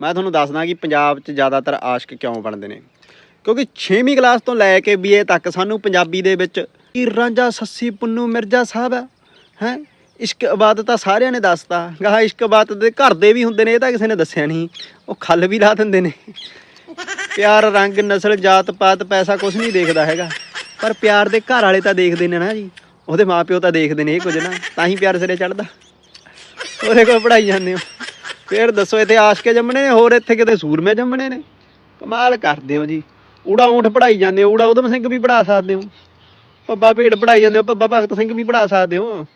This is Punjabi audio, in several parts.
ਮੈਂ ਤੁਹਾਨੂੰ ਦੱਸਦਾ ਕਿ ਪੰਜਾਬ 'ਚ ਜ਼ਿਆਦਾਤਰ ਆਸ਼ਕ ਕਿਉਂ ਬਣਦੇ ਨੇ? ਕਿਉਂਕਿ 6ਵੀਂ ਕਲਾਸ ਤੋਂ ਲੈ ਕੇ ਬੀਏ ਤੱਕ ਸਾਨੂੰ ਪੰਜਾਬੀ ਦੇ ਵਿੱਚ ਹੀਰ ਰਾਂਝਾ, ਸੱਸੀ ਪੁੰਨੂ, ਮਿਰਜ਼ਾ ਸਾਹਿਬ ਹੈ ਹੈ? ਇਸ਼ਕ ਇਬਾਦਤ ਤਾਂ ਸਾਰਿਆਂ ਨੇ ਦੱਸਤਾ। ਗਾਹ ਇਸ਼ਕ ਇਬਾਦਤ ਦੇ ਘਰ ਦੇ ਵੀ ਹੁੰਦੇ ਨੇ, ਇਹ ਤਾਂ ਕਿਸੇ ਨੇ ਦੱਸਿਆ ਨਹੀਂ। ਉਹ ਖੱਲ ਵੀ ਲਾ ਦਿੰਦੇ ਨੇ। ਪਿਆਰ, ਰੰਗ, ਨਸਲ, ਜਾਤ ਪਾਤ, ਪੈਸਾ ਕੁਝ ਨਹੀਂ ਦੇਖਦਾ ਹੈਗਾ। ਪਰ ਪਿਆਰ ਦੇ ਘਰ ਵਾਲੇ ਤਾਂ ਦੇਖਦੇ ਨੇ ਨਾ ਜੀ। ਉਹਦੇ ਮਾਪਿਓ ਤਾਂ ਦੇਖਦੇ ਨੇ ਇਹ ਕੁਝ ਨਾ। ਤਾਂ ਹੀ ਪਿਆਰ ਸਿਰੇ ਚੜਦਾ ਉਹਦੇ ਕੋਲ ਪੜਾਈ ਜਾਂਦੇ ਹੋ। ਫੇਰ ਦੱਸੋ, ਇੱਥੇ ਆਸ਼ਕੇ ਜੰਮਣੇ ਨੇ, ਹੋਰ ਇੱਥੇ ਕਿਤੇ ਸੂਰਮੇ ਜੰਮਣੇ ਨੇ? ਕਮਾਲ ਕਰਦੇ ਹੋ ਜੀ। ਊੜਾ ਊਂਠ ਪੜਾਈ ਜਾਂਦੇ ਹੋ, ਊੜਾ ਉਦਮ ਸਿੰਘ ਵੀ ਪੜਾ ਸਕਦੇ ਹੋ। ਪੱਬਾ ਭੇਡ ਪੜਾਈ ਜਾਂਦੇ ਹੋ ਪੱਬਾ ਭਗਤ ਸਿੰਘ ਵੀ ਪੜਾ ਸਕਦੇ ਹੋ।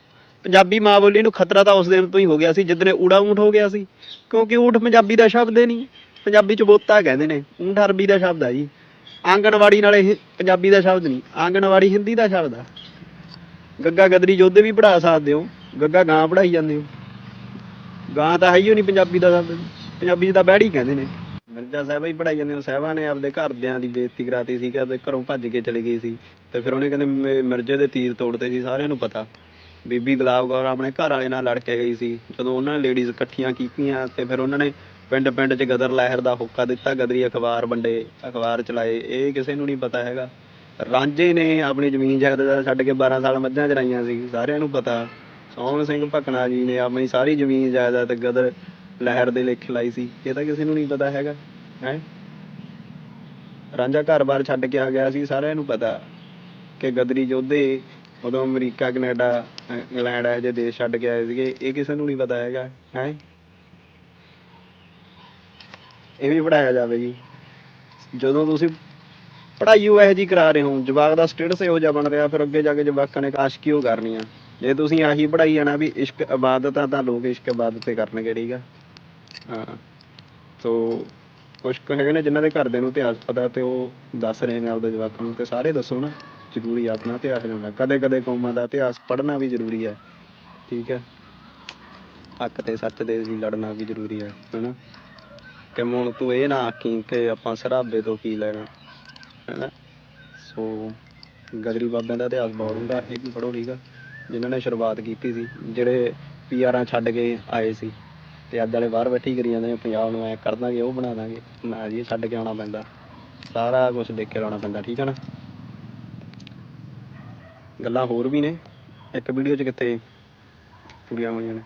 ਪੰਜਾਬੀ ਮਾਂ ਬੋਲੀ ਨੂੰ ਖਤਰਾ ਤਾਂ ਉਸ ਦਿਨ ਤੋਂ ਹੀ ਹੋ ਗਿਆ ਸੀ ਜਿੱਦਨੇ ਊੜਾ ਊਂਠ ਹੋ ਗਿਆ ਸੀ। ਕਿਉਂਕਿ ਊਂਠ ਪੰਜਾਬੀ ਦਾ ਸ਼ਬਦ ਹੀ ਨਹੀਂ, ਪੰਜਾਬੀ ਚ ਬੋਤਾ ਕਹਿੰਦੇ ਨੇ, ਊਂਠ ਅਰਬੀ ਦਾ ਸ਼ਬਦ ਆ ਜੀ। ਆਂਗਣਵਾੜੀ ਨਾਲੇ ਪੰਜਾਬੀ ਦਾ ਸ਼ਬਦ ਨਹੀਂ, ਆਂਗਣਵਾੜੀ ਹਿੰਦੀ ਦਾ ਸ਼ਬਦ ਆ। ਗੱਗਾ ਗਦਰੀ ਜੋਧੇ ਵੀ ਪੜਾ ਸਕਦੇ ਹੋ, ਗੱਗਾ ਗਾਂ ਪੜਾਈ ਜਾਂਦੇ ਹੋ। ਗਾਂ ਤਾਂ ਹੈ ਹੀ ਨਹੀਂ, ਪੰਜਾਬੀ ਦਾ ਪੰਜਾਬੀ 'ਚ ਤਾਂ ਬੈੜੀ ਕਹਿੰਦੇ ਨੇ। ਮਿਰਜ਼ਾ ਸਾਹਿਬਾ ਹੀ ਪੜਾਈ ਜਾਂਦੇ ਹੋ ਸਾਹਿਬਾ ਨੇ ਆਪਦੇ ਘਰਦਿਆਂ ਦੀ ਬੇਇੱਜ਼ਤੀ ਕਰਾਤੀ ਸੀ ਕਿ ਘਰੋਂ ਭੱਜ ਕੇ ਚਲੇ ਗਈ ਸੀ। ਤੇ ਫਿਰ ਉਹਨੇ ਕਹਿੰਦੇ ਮੇ- ਮਿਰਜ਼ੇ ਦੇ ਤੀਰ ਤੋੜਦੇ ਸੀ, ਸਾਰਿਆਂ ਨੂੰ ਪਤਾ। ਬੀਬੀ ਗੁਲਾਬ ਕੌਰ ਆਪਣੇ ਘਰ ਵਾਲੇ ਨਾਲ ਲੜ ਕੇ ਗਈ ਸੀ। ਜਦੋਂ ਉਹਨਾਂ ਨੇ ਲੇਡੀਜ਼ ਇਕੱਠੀਆਂ ਕੀਤੀਆਂ, ਤੇ ਫਿਰ ਉਹਨਾਂ ਨੇ ਪਿੰਡ ਪਿੰਡ 'ਚ ਗਦਰ ਲਹਿਰ ਦਾ ਹੋਕਾ ਦਿੱਤਾ, ਗਦਰੀ ਅਖਬਾਰ ਵੰਡੇ, ਅਖਬਾਰ ਚਲਾਏ। ਇਹ ਕਿਸੇ ਨੂੰ ਨਹੀਂ ਪਤਾ ਹੈਗਾ। ਰਾਂਝੇ ਨੇ ਆਪਣੀ ਜ਼ਮੀਨ ਜਾਇਦਾਦ ਛੱਡ ਕੇ 12 ਸਾਲ ਮੱਝਾਂ ਚਰਾਈਆਂ ਸੀ, ਸਾਰਿਆਂ ਨੂੰ ਪਤਾ। ਸੋਹਣ ਸਿੰਘ ਭਕਨਾ ਜੀ ਨੇ ਆਪਣੀ ਸਾਰੀ ਜ਼ਮੀਨ ਜਾਇਦਾਦ ਗਦਰ ਲਹਿਰ ਦੇ ਲਿਖ ਲਾਈ ਸੀ। ਇਹ ਤਾਂ ਕਿਸੇ ਨੂੰ ਨਹੀਂ ਪਤਾ ਹੈਗਾ, ਹੈ? ਰਾਂਝਾ ਘਰ-ਬਾਰ ਛੱਡ ਕੇ ਆ ਗਿਆ ਸੀ, ਸਾਰਿਆਂ ਨੂੰ ਪਤਾ ਕਿ ਗਦਰੀ ਯੋਧੇ ਉਦੋਂ ਅਮਰੀਕਾ, ਕੈਨੇਡਾ, ਇੰਗਲੈਂਡ ਇਹੋ ਜਿਹੇ ਦੇਸ਼ ਛੱਡ ਕੇ ਆਏ ਸੀਗੇ, ਇਹ ਕਿਸੇ ਨੂੰ ਨਹੀਂ ਪਤਾ ਹੈਗਾ, ਹੈ? ਇਹ ਵੀ ਪੜਾਇਆ ਜਾਵੇ ਜੀ ਜਦੋਂ ਤੁਸੀਂ ਪੜ੍ਹਾਈ ਉਹ ਇਹੋ ਜੀ ਕਰਾ ਰਹੇ ਹੋ, ਜਵਾਕ ਦਾ ਸਟੇਟਸ ਇਹੋ ਜਿਹਾ ਬਣ ਰਿਹਾ, ਫਿਰ ਅੱਗੇ ਜਾ ਕੇ ਜਵਾਕਾਂ ਨੇ ਕਾਸ਼ ਕਿਉਂ ਕਰਨੀ ਜੇ ਤੁਸੀਂ ਆਹੀ ਪੜ੍ਹਾਈ ਜਾਣਾ ਵੀ ਇਸ਼ਕ ਇਬਾਦਤ ਆ ਤਾਂ ਲੋਕ ਇਸ਼ਕ ਇਬਾਦਤ ਤੇ ਕਰਨਗੇ, ਠੀਕ ਆ? ਹਾਂ। ਸੋ ਕੁਛ ਕੁ ਹੈਗੇ ਨੇ ਜਿਨ੍ਹਾਂ ਦੇ ਘਰਦਿਆਂ ਨੂੰ ਇਤਿਹਾਸ ਪਤਾ ਤੇ ਉਹ ਦੱਸ ਰਹੇ ਨੇ ਆਪਦੇ ਜਵਾਕਾਂ ਨੂੰ ਤੇ ਸਾਰੇ ਦੱਸੋ ਨਾ, ਜ਼ਰੂਰੀ ਆ ਆਪਣਾ ਇਤਿਹਾਸ ਜਾਣਨਾ। ਕਦੇ ਕਦੇ ਕੌਮਾਂ ਦਾ ਇਤਿਹਾਸ ਪੜ੍ਹਨਾ ਵੀ ਜ਼ਰੂਰੀ ਹੈ ਠੀਕ ਹੈ ਹੱਕ ਤੇ ਸੱਚ ਦੇ ਲਈ ਲੜਨਾ ਵੀ ਜ਼ਰੂਰੀ ਹੈ ਹੈਨਾ? ਕਿ ਹੁਣ ਤੂੰ ਇਹ ਨਾ ਆਖੀ ਕਿ ਆਪਾਂ ਸਰਾਬੇ ਤੋਂ ਕੀ ਲੈਣਾ, ਹੈਨਾ? ਸੋ ਗਦਰੀ ਬਾਬਿਆਂ ਦਾ ਇਤਿਹਾਸ ਬਹੁਤ ਹੁੰਦਾ, ਇਹ ਵੀ ਪੜ੍ਹੋ, ਠੀਕ ਆ? ਜਿਨ੍ਹਾਂ ਨੇ ਸ਼ੁਰੂਆਤ ਕੀਤੀ ਸੀ, ਜਿਹੜੇ ਪੀਆਰਾਂ ਛੱਡ ਕੇ ਆਏ ਸੀ। ਤੇ ਅੱਜ ਵਾਲੇ ਬਾਹਰ ਬੈਠੀ ਕਰੀ ਜਾਂਦੇ ਨੇ, ਪੰਜਾਬ ਨੂੰ ਐ ਕਰ ਦਾਂਗੇ, ਉਹ ਬਣਾ ਦਾਂਗੇ। ਨਾ ਜੀ ਛੱਡ ਕੇ ਆਉਣਾ ਪੈਂਦਾ। ਸਾਰਾ ਕੁਝ ਦੇਖ ਕੇ ਆਉਣਾ ਪੈਂਦਾ, ਠੀਕ ਹੈ ਨਾ? ਗੱਲਾਂ ਹੋਰ ਵੀ ਨੇ। ਇੱਕ ਵੀਡੀਓ 'ਚ ਕਿੱਥੇ ਪੂਰੀਆਂ ਹੋਈਆਂ ਨੇ।